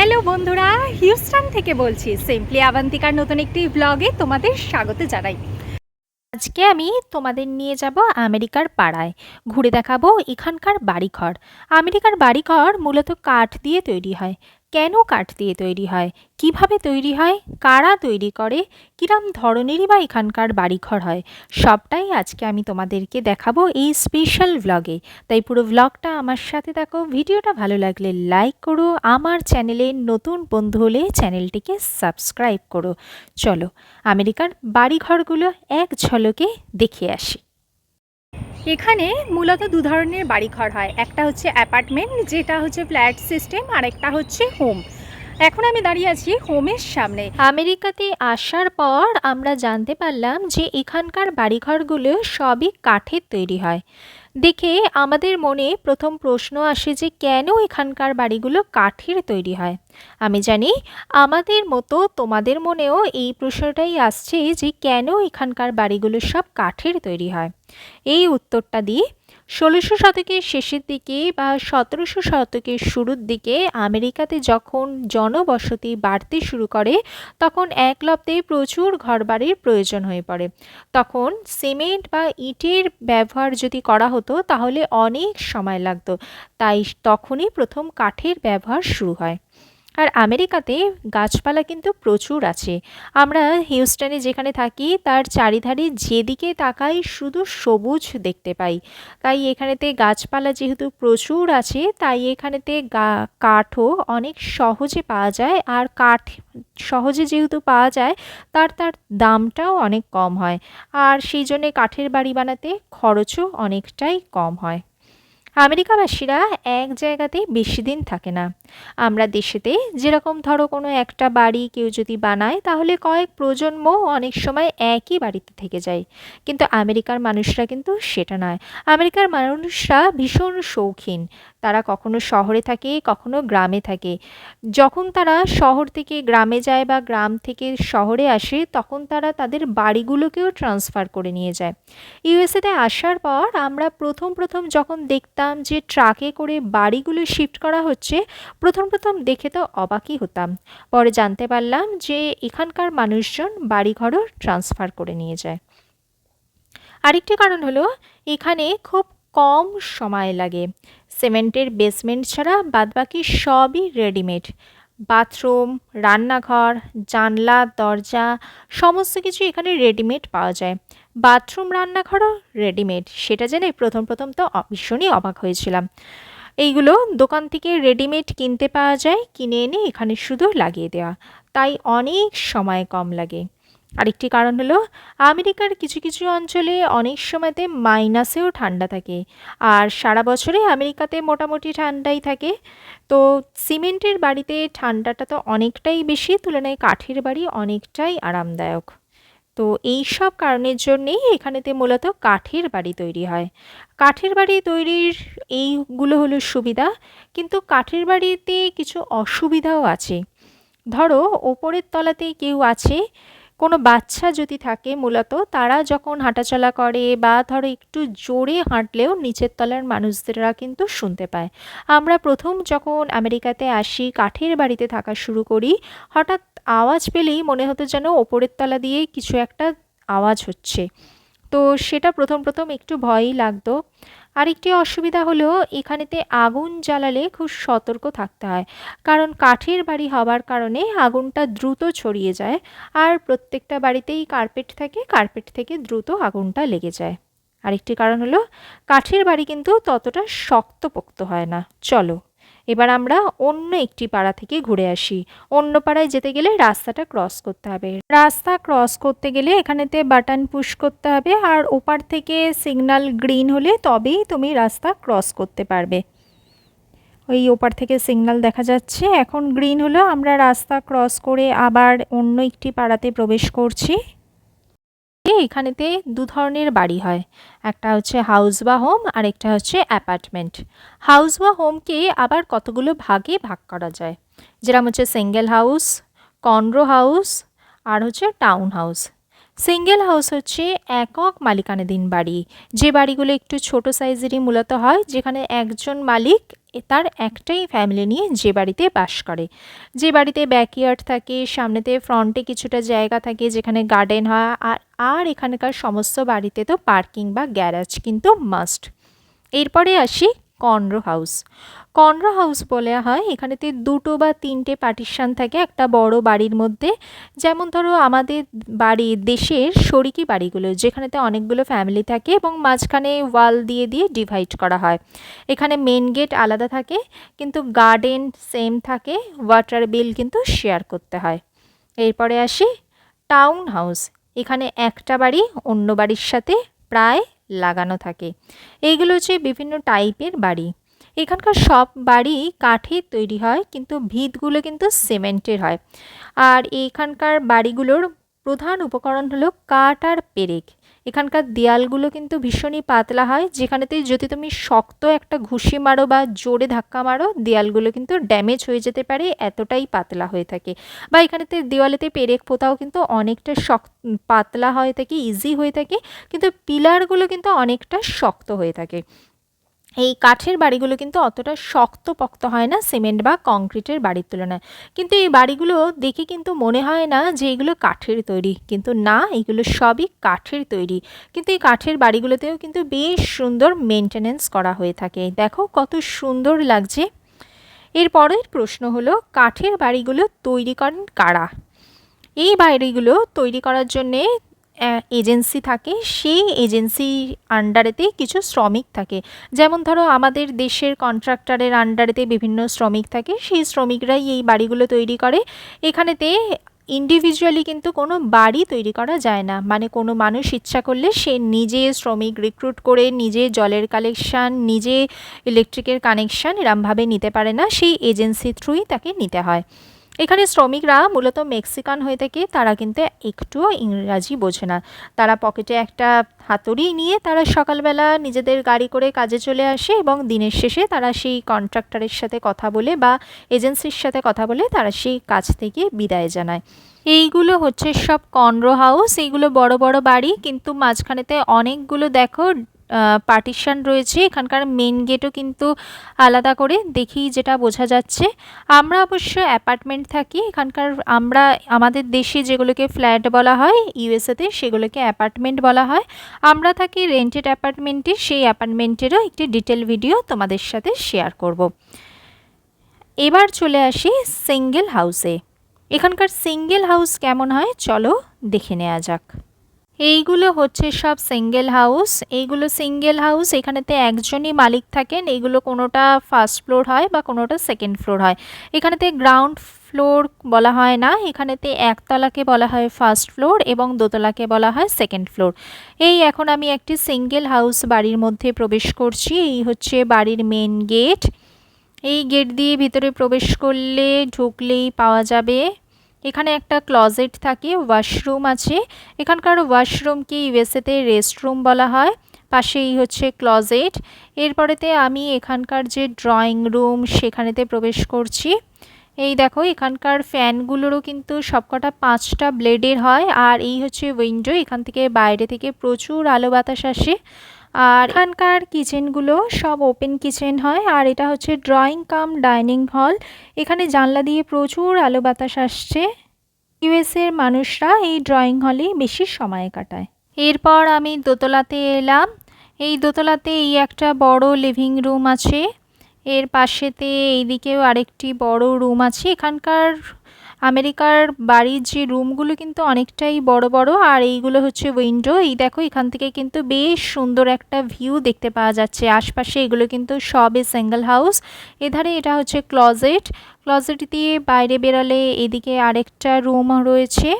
Hello বন্ধুরা Houston থেকে বলছি। সিম্পলি আবান্তিকার নতুন একটি ব্লগে তোমাদের স্বাগত জানাই। আজকে আমি তোমাদের নিয়ে যাব আমেরিকার পাড়ায়। ঘুরে দেখাবো এখানকার বাড়িঘর। আমেরিকার বাড়িঘর মূলত কাঠ দিয়ে তৈরি হয়। কেন কাঠ দিয়ে তৈরি হয়? কীভাবে তৈরি হয়? কারা তৈরি করে? কিরম ধরনেরই বা এখানকার বাড়িঘর হয়? সবটাই আজকে আমি তোমাদেরকে দেখাবো এই স্পেশাল ভ্লগে তাই পুরো ভ্লগটা আমার সাথে দেখো ভিডিওটা ভালো লাগলে লাইক করো। আমার চ্যানেলে নতুন বন্ধু হলে চ্যানেলটিকে সাবস্ক্রাইব করো। চলো, আমেরিকার বাড়িঘরগুলো এক ঝলকে দেখে আসি। এখানে মূলত দু ধরনের বাড়িঘর হয়। একটা হচ্ছে অ্যাপার্টমেন্ট, যেটা হচ্ছে ফ্ল্যাট সিস্টেম, আর একটা হচ্ছে হোম। এখন আমি দাঁড়িয়ে আছি হোমের সামনে। আমেরিকাতে আসার পর আমরা জানতে পারলাম যে এখানকার বাড়িঘরগুলো সবই কাঠের তৈরি হয়। দেখে আমাদের মনে প্রথম প্রশ্ন আসে যে কেন এখানকার বাড়িগুলো কাঠের তৈরি হয়? আমি জানি আমাদের মতো তোমাদের মনেও এই প্রশ্নটাই আসছে যে কেন এখানকার বাড়িগুলো সব কাঠের তৈরি হয়? এই উত্তরটা দিই ষোলোশো শতকের শেষের দিকে বা সতেরোশো শতকের শুরুর দিকে আমেরিকাতে যখন জনবসতি বাড়তে শুরু করে, তখন এক লপ্তে প্রচুর ঘরবাড়ির প্রয়োজন হয়ে পড়ে। তখন সিমেন্ট বা ইটের ব্যবহার যদি করা হতো, তাহলে অনেক সময় লাগতো। তাই তখনই প্রথম কাঠের ব্যবহার শুরু হয়। আর আমেরিকাতে গাছপালা কিন্তু প্রচুর আছে। আমরা হিউস্টনে যেখানে থাকি, তার চারিধারে যেদিকে তাকাই শুধু সবুজ দেখতে পাই। তাই এখানেতে গাছপালা যেহেতু প্রচুর আছে, তাই এখানেতে গা, কাঠও অনেক সহজে পাওয়া যায় আর কাঠ সহজে যেহেতু পাওয়া যায়, তার তার দামটাও অনেক কম হয়। আর সেই জন্যে কাঠের বাড়ি বানাতে খরচও অনেকটাই কম হয়। আমেরিকাবাসীরা এক জায়গাতেই বেশি দিন থাকে না। আমরা দেশেতে যেরকম ধরো কোনো একটা বাড়ি কেউ যদি বানায়, তাহলে কয়েক প্রজন্ম অনেক সময় একই বাড়িতে থেকে যায়। কিন্তু আমেরিকার মানুষরা কিন্তু সেটা নয়। আমেরিকার মানুষরা ভীষণ শৌখিন। তারা কখনো শহরে থাকে, কখনো গ্রামে থাকে। যখন তারা শহর থেকে গ্রামে যায় বা গ্রাম থেকে শহরে আসে, তখন তারা তাদের বাড়িগুলোকেও ট্রান্সফার করে নিয়ে যায়। ইউএসএতে আসার পর আমরা প্রথম প্রথম যখন দেখতাম যে ট্রাকে করে বাড়িগুলো শিফট করা হচ্ছে, প্রথম প্রথম দেখে তো অবাকই হতাম। পরে জানতে পারলাম যে এখানকার মানুষজন বাড়িঘরও ট্রান্সফার করে নিয়ে যায়। আরেকটি কারণ হলো, এখানে খুব কম সময় লাগে। সিমেন্টের বেসমেন্ট ছাড়া বাদবাকি সবই রেডিমেড বাথরুম, রান্নাঘর, জানলা, দরজা, সমস্ত কিছু এখানে রেডিমেড পাওয়া যায়। বাথরুম, রান্নাঘরও রেডিমেড সেটা জেনে প্রথম প্রথম তো ভীষণই অবাক হয়েছিলাম। এইগুলো দোকান থেকে রেডিমেড কিনতে পাওয়া যায়, কিনে এনে এখানে শুধু লাগিয়ে দেওয়া। তাই অনেক সময় কম লাগে। আরেকটি কারণ হলো, আমেরিকার কিছু কিছু অঞ্চলে অনেক সময়তে মাইনাসেও ঠান্ডা থাকে। আর সারা বছরে আমেরিকাতে মোটামুটি ঠান্ডাই থাকে। তো সিমেন্টের বাড়িতে ঠান্ডাটা তো অনেকটাই বেশি, তুলনায় কাঠের বাড়ি অনেকটাই আরামদায়ক। তো এই সব কারণের জন্যেই এখানেতে মূলত কাঠের বাড়ি তৈরি হয়। কাঠের বাড়ি তৈরির এইগুলো হলো সুবিধা, কিন্তু কাঠের বাড়িতে কিছু অসুবিধাও আছে। ধরো, ওপরের তলাতে কেউ আছে কোনো বাচ্চা যদি থাকে মূলত, তারা যখন হাঁটাচলা করে বা ধরো একটু জোরে হাঁটলেও নিচের তলার মানুষদেরা কিন্তু শুনতে পায়। আমরা প্রথম যখন আমেরিকাতে আসি, কাঠের বাড়িতে থাকা শুরু করি, হঠাৎ আওয়াজ পেলেই মনে হতো যেন ওপরের তলা দিয়ে কিছু একটা আওয়াজ হচ্ছে। তো সেটা প্রথম প্রথম একটু ভয়ই লাগতো। আরেকটি অসুবিধা হলো এখানেতে আগুন জ্বালালে খুব সতর্ক থাকতে হয়। কারণ কাঠের বাড়ি হওয়ার কারণে আগুনটা দ্রুত ছড়িয়ে যায় আর প্রত্যেকটা বাড়িতেই কার্পেট থাকে, কার্পেট থেকে দ্রুত আগুনটা লেগে যায়। আরেকটি কারণ হলো, কাঠের বাড়ি কিন্তু ততটা শক্তপোক্ত হয় না। চলো। এবার আমরা অন্য একটি পাড়া থেকে ঘুরে আসি। অন্য পাড়ায় যেতে গেলে রাস্তাটা ক্রস করতে হবে। রাস্তা ক্রস করতে গেলে এখানেতে বাটন পুশ করতে হবে আর ওপার থেকে সিগনাল গ্রিন হলে তবেই তুমি রাস্তা ক্রস করতে পারবে। ওই ওপার থেকে সিগনাল দেখা যাচ্ছে। এখন গ্রিন হলো আমরা রাস্তা ক্রস করে আবার অন্য একটি পাড়াতে প্রবেশ করছি। এখানেতে দু ধরনের বাড়ি হয়। একটা হচ্ছে হাউস বা হোম আর একটা হচ্ছে অ্যাপার্টমেন্ট হাউস বা হোমকে আবার কতগুলো ভাগে ভাগ করা যায়? যেরকম হচ্ছে সিঙ্গেল হাউস কনরো হাউস আর হচ্ছে টাউন হাউস সিঙ্গেল হাউস হচ্ছে একক মালিকানাধীন বাড়ি। যে বাড়িগুলো একটু ছোট সাইজেরই মূলত হয়, যেখানে একজন মালিক তার একটাই ফ্যামিলি নিয়ে যে বাড়িতে বাস করে। যে বাড়িতে ব্যাকইয়ার্ড থাকে, সামনেতে ফ্রন্টে কিছুটা জায়গা থাকে, যেখানে গার্ডেন হয়, আর আর এখানকার সমস্ত বাড়িতে তো পার্কিং বা গ্যারাজ কিন্তু মাস্ট। এরপরে আসি কনরো হাউস। কনরো হাউস বলে হয় এখানেতে দুটো বা তিনটে পার্টিশান থাকে একটা বড় বাড়ির মধ্যে। যেমন ধরো আমাদের বাড়ি, দেশের শরিকি বাড়িগুলো, যেখানেতে অনেকগুলো ফ্যামিলি থাকে এবং মাঝখানে ওয়াল দিয়ে দিয়ে ডিভাইড করা হয়। এখানে মেন গেট আলাদা থাকে, কিন্তু গার্ডেন সেম থাকে ওয়াটার বিল কিন্তু শেয়ার করতে হয়। এরপরে আসি টাউন হাউস এখানে একটা বাড়ি, অন্য বাড়ির সাথে প্রায় লাগানো থাকে। এইগুলো হচ্ছে বিভিন্ন টাইপের বাড়ি। এখানকার সব বাড়ি কাঠের তৈরি হয়, কিন্তু ভিতগুলো কিন্তু সিমেন্টের হয়। আর এখানকার বাড়িগুলোর প্রধান উপকরণ হলো কাঠ আর পেরেক। এখানকার দেয়ালগুলো কিন্তু ভীষণই পাতলা হয় যেখানেতে যদি তুমি শক্ত একটা ঘুষি মারো বা জোরে ধাক্কা মারো, দেয়ালগুলো কিন্তু ড্যামেজ হয়ে যেতে পারে, এতটাই পাতলা হয়ে থাকে। বা এখানেতে দেওয়ালেতে পেরেক পোতাও কিন্তু অনেকটা শক্ত, পাতলা হয়ে থাকে ইজি হয়ে থাকে, কিন্তু পিলারগুলো কিন্তু অনেকটা শক্ত হয়ে থাকে। এই কাঠের বাড়িগুলো কিন্তু অতটা শক্তপোক্ত হয় না, সিমেন্ট বা কংক্রিটের বাড়ির তুলনায়। কিন্তু এই বাড়িগুলো দেখে কিন্তু মনে হয় না যে এগুলো কাঠের তৈরি। কিন্তু না, এগুলো সবই কাঠের তৈরি। কিন্তু এই কাঠের বাড়িগুলোতেও কিন্তু বেশ সুন্দর মেনটেনেন্স করা হয়ে থাকে। দেখো কত সুন্দর লাগছে। এরপরের প্রশ্ন হলো, কাঠের বাড়িগুলো তৈরি করেন কারা? এই বাড়িগুলো তৈরি করার জন্যে এজেন্সি থাকে, সেই এজেন্সির আন্ডারেতে কিছু শ্রমিক থাকে। যেমন ধরো আমাদের দেশের কন্ট্রাক্টরের আন্ডারেতে বিভিন্ন শ্রমিক থাকে, সেই শ্রমিকরাই এই বাড়িগুলো তৈরি করে। এখানেতে ইন্ডিভিজুয়ালি কিন্তু কোনো বাড়ি তৈরি করা যায় না। মানে কোনো মানুষ ইচ্ছা করলে সে নিজে শ্রমিক রিক্রুট করে, নিজে জলের কালেকশান নিজে ইলেকট্রিকের কানেকশান এরমভাবে নিতে পারে না। সেই এজেন্সি থ্রুই তাকে নিতে হয়। এখানে শ্রমিকরা মূলত মেক্সিকান হয়ে থাকে, তারা কিন্তু একটুও ইংরাজি বোঝে না। তারা পকেটে একটা হাতুড়ি নিয়ে তারা সকালবেলা নিজেদের গাড়ি করে কাজে চলে আসে এবং দিনের শেষে তারা সেই কন্ট্রাক্টরের সাথে কথা বলে বা এজেন্সির সাথে কথা বলে তারা সেই কাজ থেকে বিদায় জানায়। এইগুলো হচ্ছে সব কনরো হাউস, এইগুলো বড় বড় বাড়ি, কিন্তু মাঝখানেতে অনেকগুলো দেখো পার্টিশন রয়েছে। এখানকার মেন গেটও কিন্তু আলাদা করে। দেখি যেটা বোঝা যাচ্ছে। আমরা অবশ্য অ্যাপার্টমেন্ট থাকি। এখানকার আমরা, আমাদের দেশে যেগুলোকে ফ্ল্যাট বলা হয় ইউএসএতে সেগুলোকে অ্যাপার্টমেন্ট বলা হয়। আমরা থাকি রেন্টেড অ্যাপার্টমেন্টে সেই অ্যাপার্টমেন্টেরও একটি ডিটেল ভিডিও তোমাদের সাথে শেয়ার করব। এবার চলে আসি সিঙ্গেল হাউসে এখানকার সিঙ্গেল হাউস কেমন হয়? চলো দেখে নেওয়া যাক। এইগুলো হচ্ছে সব সিঙ্গেল হাউস এইগুলো সিঙ্গেল হাউস এখানেতে একজনই মালিক থাকেন। এইগুলো কোনোটা ফার্স্ট ফ্লোর হয় বা কোনোটা সেকেন্ড ফ্লোর হয়। এখানেতে গ্রাউন্ড ফ্লোর বলা হয় না, এখানেতে একতলাকে বলা হয় ফার্স্ট ফ্লোর এবং দোতলাকে বলা হয় সেকেন্ড ফ্লোর এই এখন আমি একটি সিঙ্গেল হাউস বাড়ির মধ্যে প্রবেশ করছি। এই হচ্ছে বাড়ির মেন গেট এই গেট দিয়ে ভিতরে প্রবেশ করলে ঢুকলেই পাওয়া যাবে। এখানে একটা ক্লজেট থাকে ওয়াশরুম আছে। এখানকার ওয়াশরুমকে ইউএসএতে রেস্টরুম বলা হয়, পাশেই হচ্ছে ক্লজেট এরপরেতে আমি এখানকার যে ড্রয়িং রুম সেখানেতে প্রবেশ করছি। এই দেখো, এখানকার ফ্যানগুলোরও কিন্তু সবকটা পাঁচটা ব্লেডের হয়, আর এই হচ্ছে উইন্ডো এখান থেকে বাইরে থেকে প্রচুর আলো বাতাস আসে। আর এখানকার কিচেনগুলো সব ওপেন কিচেন হয়, আর এটা হচ্ছে ড্রয়িং কাম ডাইনিং হল। এখানে জানলা দিয়ে প্রচুর আলো বাতাস আসছে। ইউএসের মানুষরা এই ড্রয়িং হলেই বেশি সময় কাটায়। এরপর আমি দোতলাতে এলাম। এই দোতলাতে এই একটা বড় লিভিং রুম আছে। এর পাশেতে এইদিকেও আরেকটি বড় রুম আছে। এখানকার আমেরিকার বাড়ির যে রুমগুলো কিন্তু অনেকটাই বড় বড়, আর এইগুলো হচ্ছে উইন্ডো। এই দেখো, এখান থেকে কিন্তু বেশ সুন্দর একটা ভিউ দেখতে পাওয়া যাচ্ছে। আশপাশে এগুলো কিন্তু সবই সিঙ্গেল হাউস। এধারে এটা হচ্ছে ক্লজেট। ক্লজেট দিয়ে বাইরে বেরালে এদিকে আরেকটা রুম রয়েছে।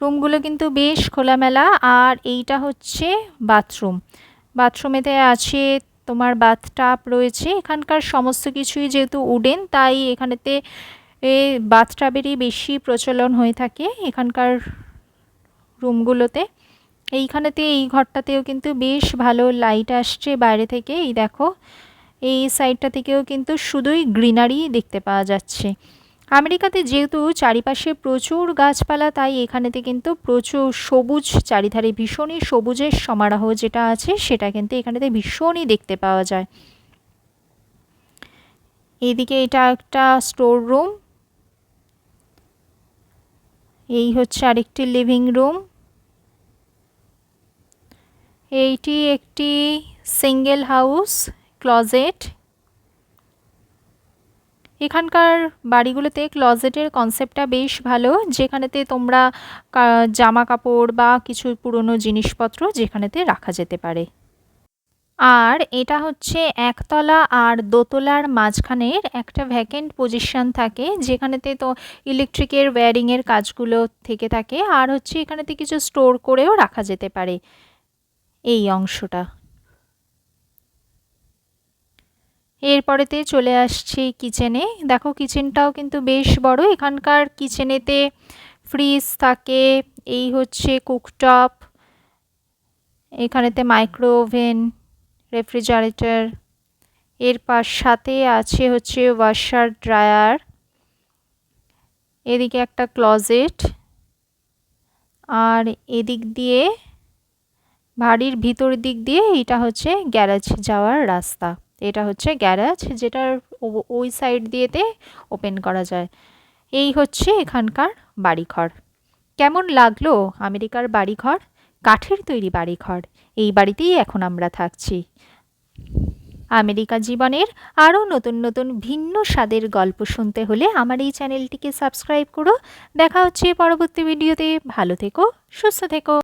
রুমগুলো কিন্তু বেশ খোলামেলা, আর এইটা হচ্ছে বাথরুম। বাথরুমেতে আছে তোমার বাথটাপ রয়েছে। এখানকার সমস্ত কিছুই যেহেতু উডেন, তাই এখানেতে বাথটাবেরই বেশি প্রচলন হয়ে থাকে এখানকার রুমগুলোতে। এইখানেতে, এই ঘরটাতেও কিন্তু বেশ ভালো লাইট আসছে বাইরে থেকে এই দেখো। এই সাইডটা থেকেও কিন্তু শুধুই গ্রিনারি দেখতে পাওয়া যাচ্ছে। আমেরিকাতে যেহেতু চারিপাশে প্রচুর গাছপালা, তাই এখানেতে কিন্তু প্রচুর সবুজ, চারিধারে ভীষণই সবুজের সমারোহ যেটা আছে, সেটা কিন্তু এখানেতে ভীষণই দেখতে পাওয়া যায়। এইদিকে এটা একটা স্টোর রুম এই হচ্ছে আরেকটি লিভিং রুম এইটি একটি সিঙ্গেল হাউস ক্লজেট এখানকার বাড়িগুলোতে ক্লজেটের কনসেপ্টটা বেশ ভালো, যেখানেতে তোমরা জামা কাপড় বা কিছু পুরনো জিনিসপত্র যেখানেতে রাখা যেতে পারে। আর এটা হচ্ছে একতলা আর দোতলার মাঝখানের একটা ভ্যাকেন্ট পজিশন থাকে, যেখানেতে তো ইলেকট্রিকের ওয়্যারিংয়ের কাজগুলো থেকে থাকে, আর হচ্ছে এখানেতে কিছু স্টোর করেও রাখা যেতে পারে এই অংশটা। এরপরেতে চলে আসছি কিচেনে দেখো কিচেনটাও কিন্তু বেশ বড়, এখানকার কিচেনেতে ফ্রিজ থাকে, এই হচ্ছে কুকটপ এখানেতে মাইক্রো ওভেন রেফ্রিজারেটর। এর পাশ সাথে আছে হচ্ছে ওয়াশার ড্রায়ার। এদিকে একটা ক্লজেট। আর এদিক দিয়ে, বাড়ির ভিতর দিক দিয়ে এটা হচ্ছে গ্যারেজ যাওয়ার রাস্তা। এটা হচ্ছে গ্যারেজ যেটার ওই সাইড দিয়েতে ওপেন করা যায়। এই হচ্ছে এখানকার বাড়িঘর। কেমন লাগল আমেরিকার বাড়িঘর? কাঠের তৈরি বাড়িঘর। এই বাড়িতেই এখন আমরা থাকছি। আমেরিকা জীবনের আরও নতুন নতুন ভিন্ন স্বাদের গল্প শুনতে হলে আমার এই চ্যানেলটিকে সাবস্ক্রাইব করো। দেখা হচ্ছে পরবর্তী ভিডিওতে। ভালো থেকো, সুস্থ থেকো।